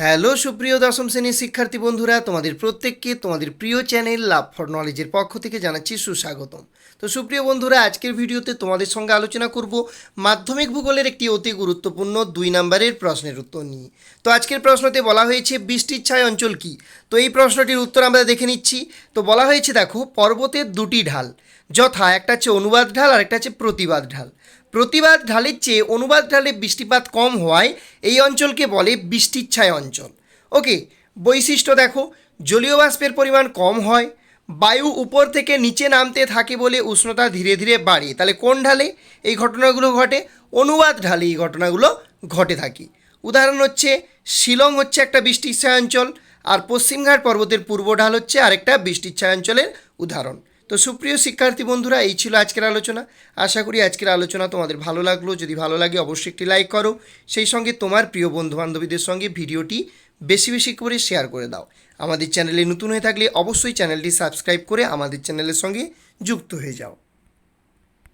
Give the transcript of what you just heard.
Hello সুপ্রিয় দশম শ্রেণির শিক্ষার্থী বন্ধুরা, তোমাদের প্রত্যেককে তোমাদের প্রিয় চ্যানেল লাভ ফর নলেজের পক্ষ থেকে জানাচ্ছি সুস্বাগতম। তো সুপ্রিয় বন্ধুরা, আজকের ভিডিওতে তোমাদের সঙ্গে আলোচনা করব মাধ্যমিক ভূগোলের একটি অতি গুরুত্বপূর্ণ দুই নম্বরের প্রশ্নের উত্তর নিয়ে। তো আজকের প্রশ্নতে বলা হয়েছে, বৃষ্টির ছায় অঞ্চল কি? তো এই প্রশ্নটির উত্তর আমরা দেখে নিচ্ছি। তো বলা হয়েছে, দেখো, পর্বতের দুটি ঢাল, যথা একটা হচ্ছে অনুবাদ ঢাল আর একটা হচ্ছে প্রতিবাদ ঢাল। প্রতিবাদ ঢালের চেয়ে অনুবাদ ঢালে বৃষ্টিপাত কম হওয়ায় এই অঞ্চলকে বলে বৃষ্টির ছায় অঞ্চল। ওকে, বৈশিষ্ট্য দেখো, জলীয় বাষ্পের পরিমাণ কম হয়, বায়ু উপর থেকে নিচে নামতে থাকে বলে উষ্ণতা ধীরে ধীরে বাড়ে তাহলে কোন ঢালে? এই ঘটনাগুলো ঘটে, অনুবাদ ঢালে এই ঘটনাগুলো ঘটে থাকে। উদাহরণ হচ্ছে, শিলং হচ্ছে একটা বৃষ্টির ছায় অঞ্চল, আর পশ্চিমঘাট পর্বতের পূর্ব ঢাল হচ্ছে আরেকটা বৃষ্টির ছায় অঞ্চলের উদাহরণ। তো সুপ্রিয় শিক্ষার্থী বন্ধুরা, এই ছিল আজকের আলোচনা। আশা করি আজকের আলোচনা তোমাদের ভালো লাগল। যদি ভালো লাগে অবশ্যই একটি লাইক করো। সেই সঙ্গে তোমার প্রিয় বন্ধুবান্ধবীদের সঙ্গে ভিডিওটি বেশি বেশি করে শেয়ার করে দাও। আমাদের চ্যানেলে নতুন হয়ে থাকলে অবশ্যই চ্যানেলটি সাবস্ক্রাইব করে আমাদের চ্যানেলের সঙ্গে যুক্ত হয়ে যাও।